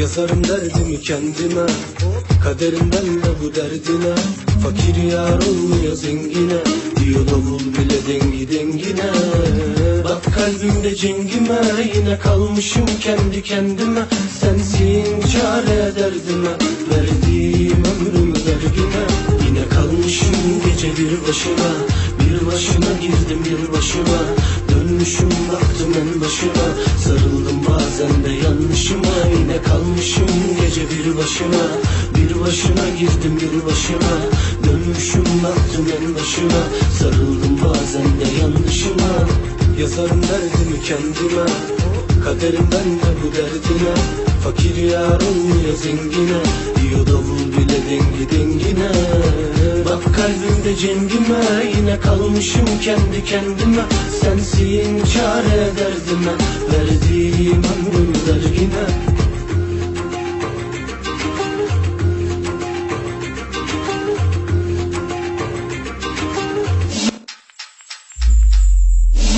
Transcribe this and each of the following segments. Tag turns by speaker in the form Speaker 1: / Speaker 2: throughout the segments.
Speaker 1: Yazarım derdimi kendime Kaderimden de bu derdine. Fakir yar olmuyor zengine Diyor davul bile dengi dengine. Bak kalbimde cengime Yine kalmışım kendi kendime. Sensin çare derdime Verdiğim ömrümü vergine Yine kalmışım gece bir başına Bir başına girdim bir başıma. Dönmüşüm baktım en başıma Sarıldım bazen de yanlışıma Yine kalmışım gece bir başına. Bir başına girdim bir başıma Dönmüşüm baktım en başıma Sarıldım bazen de yanlışıma. Yazarım derdimi kendime. Kaderimden de bu derdine Fakir yar olmuyor zengine Diyor davul bile dengi dengine Bak kalbimde cengime Yine kalmışım kendi kendime Sensin çare derdime Verdiğim ömrüm vergine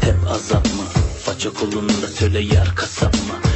Speaker 2: Hep azap mı? Faça kolunda söyle yar kasap mı?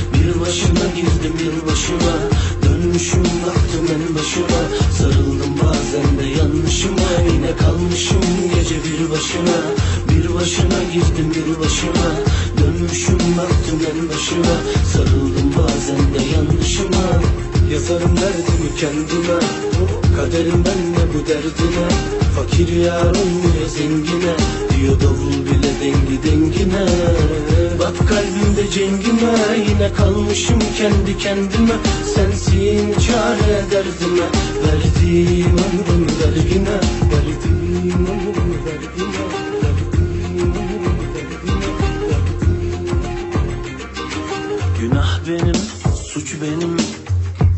Speaker 1: Bir başına girdim bir başıma Dönmüşüm baktım en başıma. Sarıldım bazen de yanlışıma. Yine kalmışım gece bir başına. Bir başına girdim bir başıma Dönmüşüm baktım en başıma. Sarıldım bazen de yanlışıma. Yazarım derdimi kendime Kaderimden de bu derdine. Fakir yar olmuyor zengine? Diyor davul bile dengi dengine. Bak kalbimde cengime Yine kalmışım kendi kendime. Sensin çare derdime Verdiğim ömrüm vergine Verdiğim ömrüm vergine
Speaker 2: Günah benim, suç benim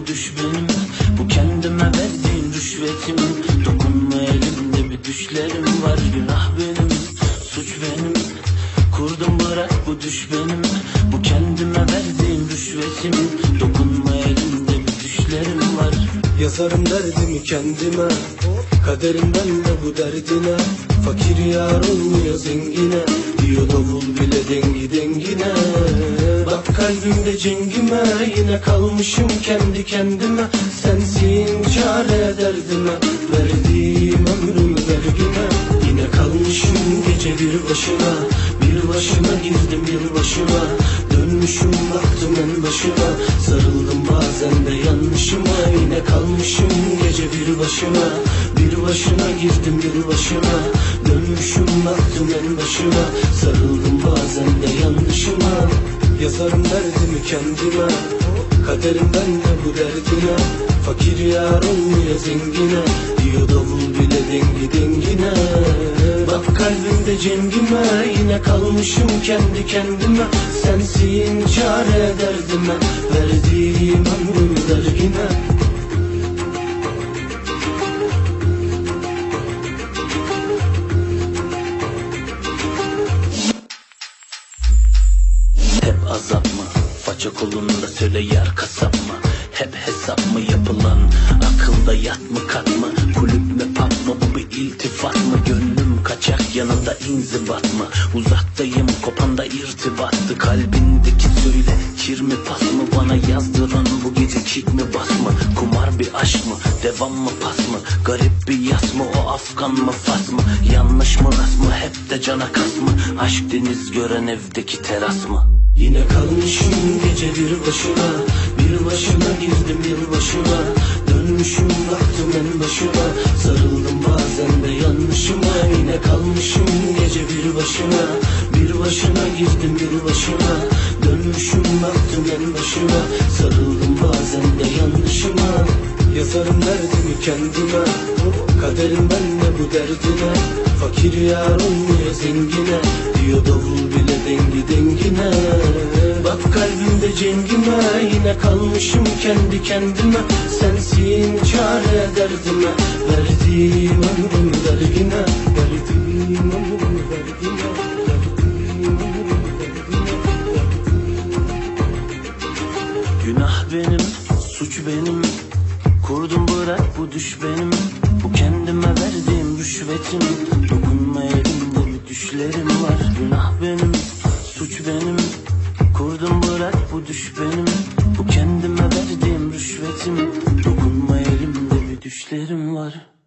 Speaker 2: bu düş benim Bu kendime verdiğim rüşvetim. Dokunma elimde bir düşlerim var Günah benim, suç benim. Kurdum bırak bu düş benim Bu kendime verdiğim rüşvetim. Dokunma elimde bir düşlerim var.
Speaker 1: Yazarım derdimi kendime Kaderimden de bu derdine. Fakir yar olmuyor zengine Kalmışım kendi kendime. Sensin çare derdime Verdiğim ömrümü vergine Yine kalmışım gece bir başına Bir başına girdim bir başıma. Dönmüşüm baktım en başıma Sarıldım bazen de yanlışıma. Yine kalmışım gece bir başıma Bir başına girdim bir başıma. Dönmüşüm baktım en başıma Sarıldım bazen de yanlışıma. Yazarım derdimi kendime Kaderimden de bu derdine Fakir yar olmuyor zengine? Diyor davul bile dengi dengine Bak kalbimde cengime Yine kalmışım kendi kendime. Sensin çare derdime Verdiğim ömrüm vergine
Speaker 2: hesap mı yapılan? Akılda yat mı kat mı? Kulüp mü pub mı? Bu bir iltifat mı? Gönlüm kaç kaçak yanında inzibat mı? Uzaktayım kopanda irtibattı. Kalbindeki söyle kir mi pas mı? Bana yazdıran bu gece kick mi bas mı? Kumar bir aşk mı? Devam mı pas mı? Garip bir yas mı? O Afgan mı fas mı? Yanlış mı rast mı? Hep de cana kas mı? Aşk deniz gören evdeki teras mı?
Speaker 1: Yine kalmışım gece bir başıma Bir başına girdim bir başıma Dönmüşüm baktım en başıma Sarıldım bazen de yanlışıma. Yine kalmışım gece bir başıma Bir başına girdim bir başıma Dönmüşüm baktım en başıma Sarıldım bazen de yanlışıma. Yazarım derdimi kendime. Kaderim benle bu derdine. Fakir yar olmuyor zengine. Diyor davul dengi dengine Bak kalbimde cengime Yine kalmışım kendi kendime. Sensin çare derdime Verdiğim ömrüm vergine Verdiğim ömrüm vergine Günah benim, suç
Speaker 2: benim. Kurdum bırak bu düş benim. Bu kendime verdiğim rüşvetim. Dokunma elimde bir düşlerim var suç benim. Kurdum bırak bu düş benim. Bu kendime verdiğim rüşvetim. Dokunma elimde bir düşlerim var.